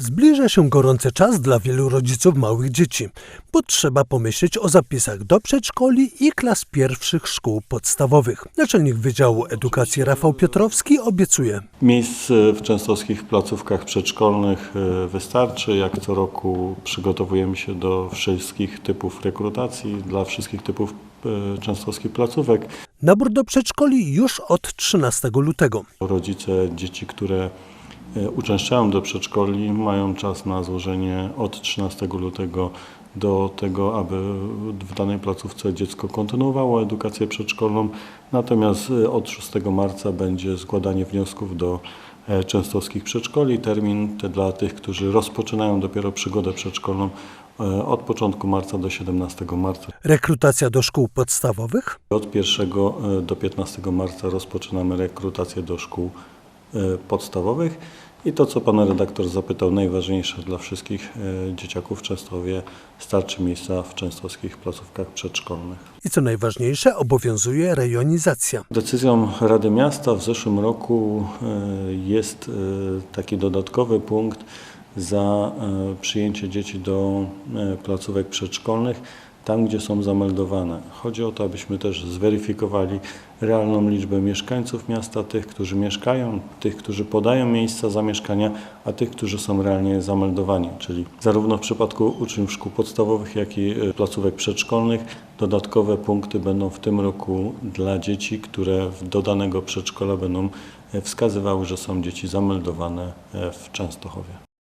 Zbliża się gorący czas dla wielu rodziców małych dzieci, bo trzeba pomyśleć o zapisach do przedszkoli i klas pierwszych szkół podstawowych. Naczelnik Wydziału Edukacji Rafał Piotrowski obiecuje. Miejsc w częstoskich placówkach przedszkolnych e, wystarczy. Jak co roku przygotowujemy się do wszystkich typów rekrutacji, dla wszystkich typów e, częstoskich placówek. Nabór do przedszkoli już od 13 lutego. Rodzice dzieci, które e, uczęszczają do przedszkoli, mają czas na złożenie od 13 lutego do tego, aby w danej placówce dziecko kontynuowało edukację przedszkolną. Natomiast e, od 6 marca będzie składanie wniosków do e, częstoskich przedszkoli. Termin te dla tych, którzy rozpoczynają dopiero przygodę przedszkolną e, od początku marca do 17 marca. Rekrutacja do szkół podstawowych Od 1 do 15 marca rozpoczynamy rekrutację do szkół e, podstawowych. I to, co pan redaktor zapytał, najważniejsze dla wszystkich e, dzieciaków w Częstochowie, starczy miejsca w częstoskich placówkach przedszkolnych. i co najważniejsze obowiązuje rejonizacja. Decyzją Rady Miasta w zeszłym roku e, jest e, taki dodatkowy punkt za e, przyjęcie dzieci do e, placówek przedszkolnych tam, gdzie są zameldowane. Chodzi o to, abyśmy też zweryfikowali realną liczbę mieszkańców miasta, tych, którzy mieszkają, tych, którzy podają miejsca zamieszkania, a tych, którzy są realnie zameldowani. Czyli zarówno w przypadku uczniów szkół podstawowych, jak i e, placówek przedszkolnych dodatkowe punkty będą w tym roku dla dzieci, które do danego przedszkola będą e, wskazywały, że są dzieci zameldowane e, w Częstochowie.